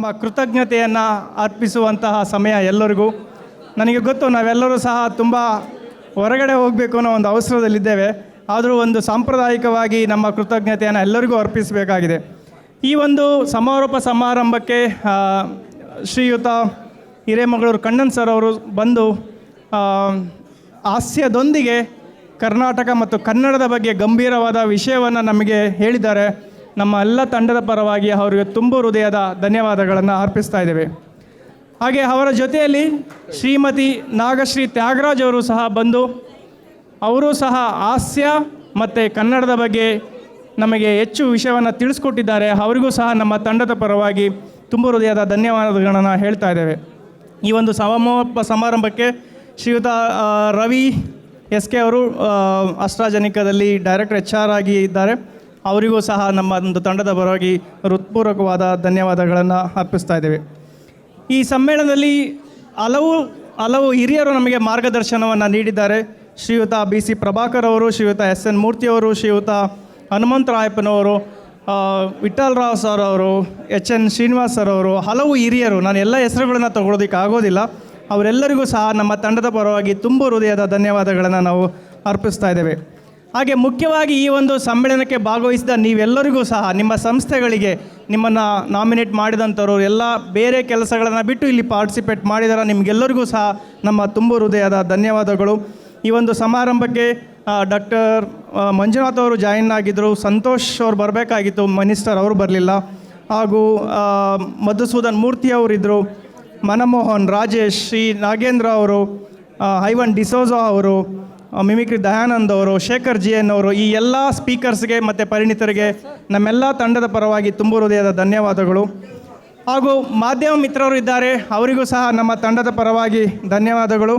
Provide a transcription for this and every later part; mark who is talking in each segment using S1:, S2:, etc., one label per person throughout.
S1: ನಮ್ಮ ಕೃತಜ್ಞತೆಯನ್ನು ಅರ್ಪಿಸುವಂತಹ ಸಮಯ ಎಲ್ಲರಿಗೂ. ನನಗೆ ಗೊತ್ತು, ನಾವೆಲ್ಲರೂ ಸಹ ತುಂಬ ಹೊರಗಡೆ ಹೋಗಬೇಕು ಅನ್ನೋ ಒಂದು ಅವಸರದಲ್ಲಿದ್ದೇವೆ. ಆದರೂ ಒಂದು ಸಾಂಪ್ರದಾಯಿಕವಾಗಿ ನಮ್ಮ ಕೃತಜ್ಞತೆಯನ್ನು ಎಲ್ಲರಿಗೂ ಅರ್ಪಿಸಬೇಕಾಗಿದೆ. ಈ ಒಂದು ಸಮಾರೋಪ ಸಮಾರಂಭಕ್ಕೆ ಶ್ರೀಯುತ ಹಿರೇಮಗಳೂರು ಕಣ್ಣನ್ ಸರ್ ಅವರು ಬಂದು ಹಾಸ್ಯದೊಂದಿಗೆ ಕರ್ನಾಟಕ ಮತ್ತು ಕನ್ನಡದ ಬಗ್ಗೆ ಗಂಭೀರವಾದ ವಿಷಯವನ್ನು ನಮಗೆ ಹೇಳಿದ್ದಾರೆ. ನಮ್ಮ ಎಲ್ಲ ತಂಡದ ಪರವಾಗಿ ಅವರಿಗೆ ತುಂಬ ಹೃದಯದ ಧನ್ಯವಾದಗಳನ್ನು ಅರ್ಪಿಸ್ತಾ ಇದ್ದೇವೆ. ಹಾಗೆ ಅವರ ಜೊತೆಯಲ್ಲಿ ಶ್ರೀಮತಿ ನಾಗಶ್ರೀ ತ್ಯಾಗರಾಜ್ ಅವರು ಸಹ ಬಂದು, ಅವರು ಸಹ ಹಾಸ್ಯ ಮತ್ತು ಕನ್ನಡದ ಬಗ್ಗೆ ನಮಗೆ ಹೆಚ್ಚು ವಿಷಯವನ್ನು ತಿಳಿಸ್ಕೊಟ್ಟಿದ್ದಾರೆ. ಅವರಿಗೂ ಸಹ ನಮ್ಮ ತಂಡದ ಪರವಾಗಿ ತುಂಬ ಹೃದಯದ ಧನ್ಯವಾದಗಳನ್ನು ಹೇಳ್ತಾ ಇದ್ದೇವೆ. ಈ ಒಂದು ಸಮಾರೋಪ ಸಮಾರಂಭಕ್ಕೆ ಶ್ರೀಯುತ ರವಿ ಎಸ್ ಕೆ ಅವರು ಅಸ್ಟ್ರಾಜನಿಕದಲ್ಲಿ ಡೈರೆಕ್ಟರ್ ಎಚ್ ಆರ್ ಆಗಿ ಇದ್ದಾರೆ. ಅವರಿಗೂ ಸಹ ನಮ್ಮ ಒಂದು ತಂಡದ ಪರವಾಗಿ ಹೃತ್ಪೂರ್ವಕವಾದ ಧನ್ಯವಾದಗಳನ್ನು ಅರ್ಪಿಸ್ತಾ ಇದ್ದೇವೆ. ಈ ಸಮ್ಮೇಳನದಲ್ಲಿ ಹಲವು ಹಲವು ಹಿರಿಯರು ನಮಗೆ ಮಾರ್ಗದರ್ಶನವನ್ನು ನೀಡಿದ್ದಾರೆ. ಶ್ರೀಯುತ ಬಿ ಸಿ ಪ್ರಭಾಕರ್ ಅವರು, ಶ್ರೀಯುತ ಎಸ್ ಎನ್ ಮೂರ್ತಿಯವರು ಶ್ರೀಯುತ ಹನುಮಂತರಾಯಪ್ಪನವರು ವಿಠಲ್ ರಾವ್ ಸರ್ ಅವರು, ಎಚ್ ಎನ್ ಶ್ರೀನಿವಾಸ್ ಸರ್ ಅವರು, ಹಲವು ಹಿರಿಯರು, ನಾನು ಎಲ್ಲ ಹೆಸರುಗಳನ್ನು ತಗೊಳ್ಳೋದಕ್ಕೆ ಆಗೋದಿಲ್ಲ. ಅವರೆಲ್ಲರಿಗೂ ಸಹ ನಮ್ಮ ತಂಡದ ಪರವಾಗಿ ತುಂಬ ಹೃದಯದ ಧನ್ಯವಾದಗಳನ್ನು ನಾವು ಅರ್ಪಿಸ್ತಾ ಇದ್ದೇವೆ. ಹಾಗೆ ಮುಖ್ಯವಾಗಿ ಈ ಒಂದು ಸಮ್ಮೇಳನಕ್ಕೆ ಭಾಗವಹಿಸಿದ ನೀವೆಲ್ಲರಿಗೂ ಸಹ ನಿಮ್ಮ ಸಂಸ್ಥೆಗಳಿಗೆ ನಿಮ್ಮನ್ನು ನಾಮಿನೇಟ್ ಮಾಡಿದಂಥವ್ರು, ಎಲ್ಲ ಬೇರೆ ಕೆಲಸಗಳನ್ನು ಬಿಟ್ಟು ಇಲ್ಲಿ ಪಾರ್ಟಿಸಿಪೇಟ್ ಮಾಡಿದಾರ ನಿಮಗೆಲ್ಲರಿಗೂ ಸಹ ನಮ್ಮ ತುಂಬ ಹೃದಯದ ಧನ್ಯವಾದಗಳು. ಈ ಒಂದು ಸಮಾರಂಭಕ್ಕೆ ಡಾಕ್ಟರ್ ಮಂಜುನಾಥ್ ಅವರು ಜಾಯಿನ್ ಆಗಿದ್ದರು ಸಂತೋಷ್ ಅವರು ಬರಬೇಕಾಗಿತ್ತು, ಮಿನಿಸ್ಟರ್ ಅವರು ಬರಲಿಲ್ಲ. ಹಾಗೂ ಮಧುಸೂದನ್ ಮೂರ್ತಿ ಅವರಿದ್ದರು ಮನಮೋಹನ್, ರಾಜೇಶ್, ಶ್ರೀ ನಾಗೇಂದ್ರ ಅವರು ಐವನ್ ಡಿಸೋಜಾ ಅವರು ಮಿಮಿಕ್ರಿ ದಯಾನಂದ್ ಅವರು ಶೇಖರ್ ಜಿ ಎನ್ ಅವರು ಈ ಎಲ್ಲ ಸ್ಪೀಕರ್ಸ್ಗೆ ಮತ್ತು ಪರಿಣಿತರಿಗೆ ನಮ್ಮೆಲ್ಲ ತಂಡದ ಪರವಾಗಿ ತುಂಬ ಹೃದಯದ ಧನ್ಯವಾದಗಳು. ಹಾಗೂ ಮಾಧ್ಯಮ ಮಿತ್ರರು ಇದ್ದಾರೆ, ಅವರಿಗೂ ಸಹ ನಮ್ಮ ತಂಡದ ಪರವಾಗಿ ಧನ್ಯವಾದಗಳು.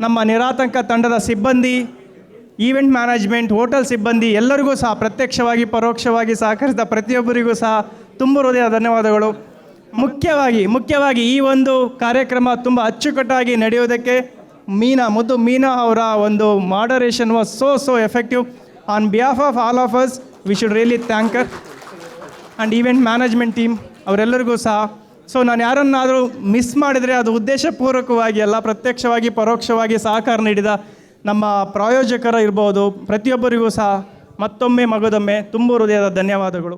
S1: ನಮ್ಮ ನಿರಾತಂಕ ತಂಡದ ಸಿಬ್ಬಂದಿ, ಈವೆಂಟ್ ಮ್ಯಾನೇಜ್ಮೆಂಟ್, ಹೋಟೆಲ್ ಸಿಬ್ಬಂದಿ, ಎಲ್ಲರಿಗೂ ಸಹ ಪ್ರತ್ಯಕ್ಷವಾಗಿ, ಪರೋಕ್ಷವಾಗಿ ಸಹಕರಿಸಿದ ಪ್ರತಿಯೊಬ್ಬರಿಗೂ ಸಹ ತುಂಬ ಹೃದಯ ಧನ್ಯವಾದಗಳು. ಮುಖ್ಯವಾಗಿ ಮುಖ್ಯವಾಗಿ ಈ ಒಂದು ಕಾರ್ಯಕ್ರಮ ತುಂಬ ಅಚ್ಚುಕಟ್ಟಾಗಿ ನಡೆಯುವುದಕ್ಕೆ ಮೀನಾ, ಮುದ್ದು ಮೀನಾ ಅವರ ಒಂದು moderation was so so effective on behalf of all of us we should really thank and event management team ಅವರೆಲ್ಲರಿಗೂ ಸಹ. ಸೊ ನಾನು ಯಾರನ್ನಾದರೂ ಮಿಸ್ ಮಾಡಿದರೆ ಅದು ಉದ್ದೇಶಪೂರ್ವಕವಾಗಿ ಅಲ್ಲ, ಪ್ರತ್ಯಕ್ಷವಾಗಿ, ಪರೋಕ್ಷವಾಗಿ ಸಹಕಾರ ನೀಡಿದ ನಮ್ಮ ಪ್ರಾಯೋಜಕರ ಇರ್ಬೋದು ಪ್ರತಿಯೊಬ್ಬರಿಗೂ ಸಹ ಮತ್ತೊಮ್ಮೆ ಮಗದೊಮ್ಮೆ ತುಂಬ ಹೃದಯದ ಧನ್ಯವಾದಗಳು.